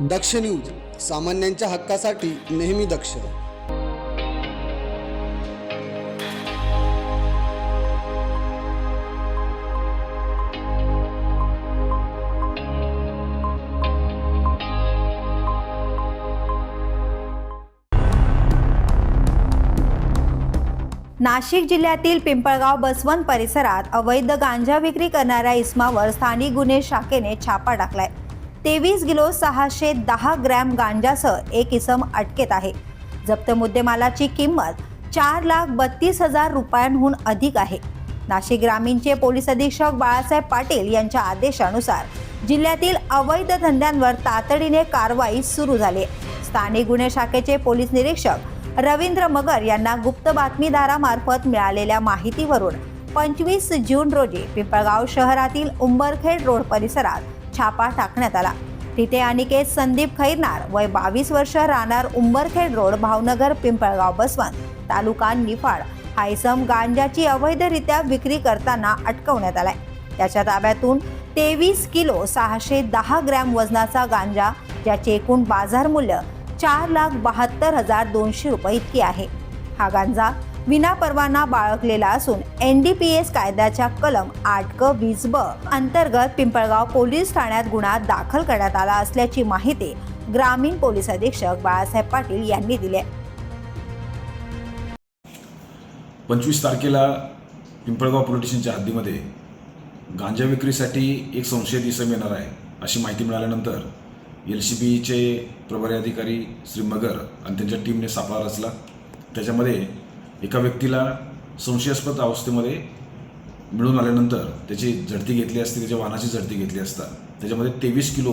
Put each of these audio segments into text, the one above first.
दक्ष news सामान्यांच्या हक्कासाठी नेहमी दक्ष. नाशिक जिल्ह्यातील पिंपळगाव बसवंत परिसरात अवैध गांजा विक्री करणाऱ्या इस्मावर स्थानिक गुन्हे शाखेने छापा टाकलाय. तेवीस किलो सहाशे दहा ग्रॅम गांजासह एक इसम अटकेत आहे. जप्त मुद्देमालाची किंमत चार लाख बत्तीस हजार रुपयांहून अधिक आहे. नाशिक ग्रामीणचे पोलीस अधीक्षक बाळासाहेब पाटील यांच्या आदेशानुसार जिल्ह्यातील अवैध धंद्यांवर तातडीने कारवाई सुरू झाली स्थानिक गुन्हे शाखेचे पोलीस निरीक्षक रवींद्र मगर यांना गुप्त बातमीदारामार्फत मिळालेल्या माहितीवरून पंचवीस जून रोजी पिंपळगाव शहरातील उंबरखेड रोड परिसरात छापा टाकण्यात आला. तिथे अनिकेत संदीप खैरनार वय बावीस वर्ष राहणार उंबरखेड रोड भावनगर पिंपळगाव बसवंत तालुका निफाड. हा इसम गांजाची अवैधरित्या विक्री करताना अटकवण्यात आलाय. त्याच्या ताब्यातून तेवीस किलो सहाशे दहा ग्रॅम वजनाचा गांजा ज्याचे एकूण बाजार मूल्य चार लाख बहात्तर हजार दोनशे रुपये इतकी आहे. हा गांजा विनापरवाना बाळगलेला असून एन डी पी एस कायद्याच्या कलम आठ क वीस ब अंतर्गत पिंपळगाव पोलीस ठाण्यात गुन्हा दाखल करण्यात आला असल्याची माहिती ग्रामीण पोलीस अधीक्षक बाळासाहेब पाटील यांनी दिली पंचवीस तारखेला पिंपळगाव पोलीस स्टेशनच्या हद्दीमध्ये गांजा विक्रीसाठी एक संशयित इसम येणार आहे अशी माहिती मिळाल्यानंतर एल सी बीचे प्रभारी अधिकारी श्री मगर आणि त्यांच्या टीमने सापळा रचला. त्याच्यामध्ये एका व्यक्तीला संशयास्पद अवस्थेमध्ये मिळून आल्यानंतर त्याची झडती घेतली असते त्याच्या वाहनाची झडती घेतली असता. त्याच्यामध्ये तेवीस किलो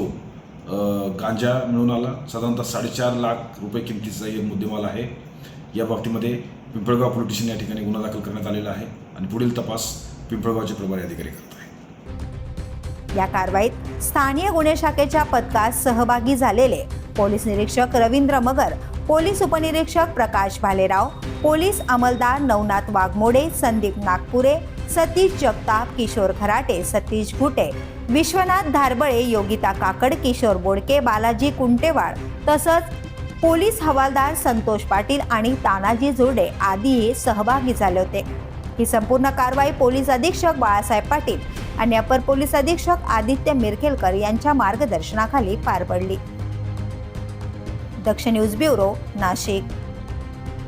गांजा मिळून आला. साधारणतः साडेचार लाख रुपये किमतीचा हे मुद्देमाल आहे. या बाबतीमध्ये पिंपळगाव पोलीस स्टेशन या ठिकाणी गुन्हा दाखल करण्यात आलेला आहे आणि पुढील तपास पिंपळगावचे प्रभारी अधिकारी करत आहेत. या कारवाईत स्थानीय गुन्हे शाखेच्या पथकात सहभागी झालेले पोलीस निरीक्षक रवींद्र मगर पोलीस उपनिरीक्षक प्रकाश भालेराव पोलीस अंमलदार नवनाथ वाघमोडे संदीप नागपुरे सतीश जगताप किशोर खराटे सतीश घुटे विश्वनाथ धारबळे योगिता काकड किशोर बोडके बालाजी कुंटेवाड तसंच पोलीस हवालदार संतोष पाटील आणि तानाजी जोडे आदीही सहभागी झाले होते. ही संपूर्ण कारवाई पोलीस अधीक्षक बाळासाहेब पाटील आणि अपर पोलीस अधीक्षक आदित्य मिरखेलकर यांच्या मार्गदर्शनाखाली पार पडली. Daksh news bureau Nashik.